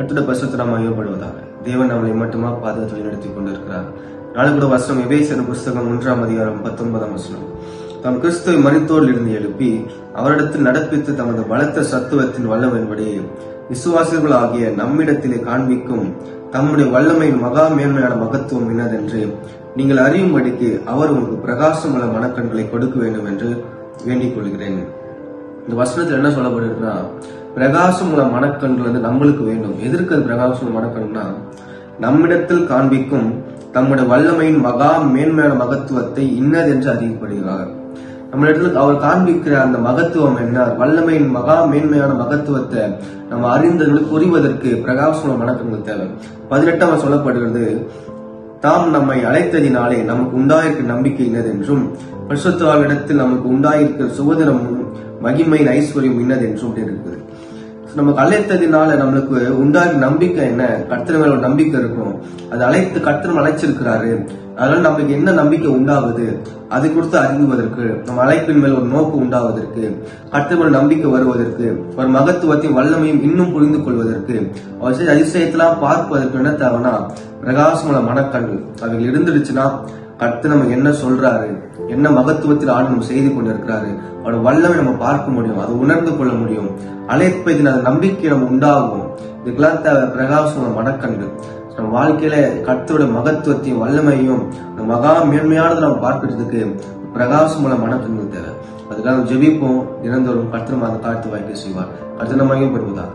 கத்திர பசுத்த நாம் தேவன் நம்மளை மட்டுமா பாதுகாத்து நடத்தி கொண்டிருக்கிறார். நாளுக்கூட வசனம் எபேசன புஸ்தகம் மூன்றாம் அதிகாரம் பத்தொன்பதாம் வசனம். தம் கிறிஸ்துவை மனித்தோரில் இருந்து எழுப்பி அவரிடத்தில் நடப்பித்து தமது பலத்த சத்துவத்தின் வல்லமையின்படி விசுவாசிகள் ஆகிய நம்மிடத்திலே காண்பிக்கும் தம்முடைய வல்லமையின் மகா மேன்மையான மகத்துவம் என்னதென்று நீங்கள் அறியும்படிக்கு அவர் உங்களுக்கு பிரகாசமுள்ள மனக்கண்களை கொடுக்க வேண்டும் என்று வேண்டிக் கொள்கிறேன். இந்த வசனத்துல என்ன சொல்லப்படுதுன்னா பிரகாசம் உள்ள மனக்கண்கள் வந்து நம்மளுக்கு வேண்டும். எதற்கு அது பிரகாசம் உள்ள மனக்கண்னா நம்மிடத்தில் காண்பிக்கும் தம்முடைய வல்லமையின் மகா மேன்மையான மகத்துவத்தை இன்னது என்று அறிவிக்கப்படுகிறார் நம்மிடத்தில் அவர் காண்பிக்கிற அந்த மகத்துவம் என்ன? வல்லமையின் மகா மேன்மையான மகத்துவத்தை நம்ம அறிந்தது புரிவதற்கு பிரகாசம் மனக்கண்கள் தேவை. பதினெட்டாம் சொல்லப்படுகிறது தாம் நம்மை அழைத்ததினாலே நமக்கு உண்டாயிருக்கிற நம்பிக்கை இன்னதென்றும் பரிசுத்தாவிடத்தில் நமக்கு உண்டாயிருக்கிற சுதந்திரமும் மகிமையின் ஐஸ்வர்யம் இன்னதென்றும் இருக்குது. நமக்கு அழைத்ததினால நம்மளுக்கு உண்டாகி நம்பிக்கை என்ன? கர்த்தர் மேல ஒரு நம்பிக்கை இருக்கும். அது அழைத்து கர்த்தர் அழைச்சிருக்கிறாரு. அதனால நமக்கு என்ன நம்பிக்கை உண்டாவது அது கொடுத்து அறிவுவதற்கு நம்ம அழைப்பின் மேல் ஒரு நோக்கு உண்டாவதற்கு கர்த்தர் மேல் நம்பிக்கை வருவதற்கு ஒரு மகத்துவத்தையும் வல்லமையும் இன்னும் புரிந்து கொள்வதற்கு அவர் அதிசயத்தெல்லாம் பார்ப்பதற்கு என்ன தேவைன்னா பிரகாசமான மனக்கண்கள். அவைகள் இருந்துருச்சுன்னா கர்த்தர் நம்ம என்ன சொல்றாரு? என்ன மகத்துவத்தில் ஆண்டு நம்ம செய்து கொண்டிருக்கிறாரு? அவரோட வல்லமை நம்ம பார்க்க முடியும் அதை உணர்ந்து கொள்ள முடியும். அழைப்பதின் அந்த நம்பிக்கை நம்ம உண்டாகும். இதுக்கெல்லாம் தேவை பிரகாசமான மனக்கண்கள் நம்ம வாழ்க்கையில கருத்தோட மகத்துவத்தையும் வல்லமையும் அந்த மகா மேன்மையானதை நம்ம பார்க்கறதுக்கு பிரகாசமான மனக்கண்கள் தேவை. அதுக்காக ஜெபிப்போம். தினந்தோறும் கர்த்தர் அந்த காத்து வாய்க்க செய்வார். கர்த்தர் நம்ம பெறுவதாக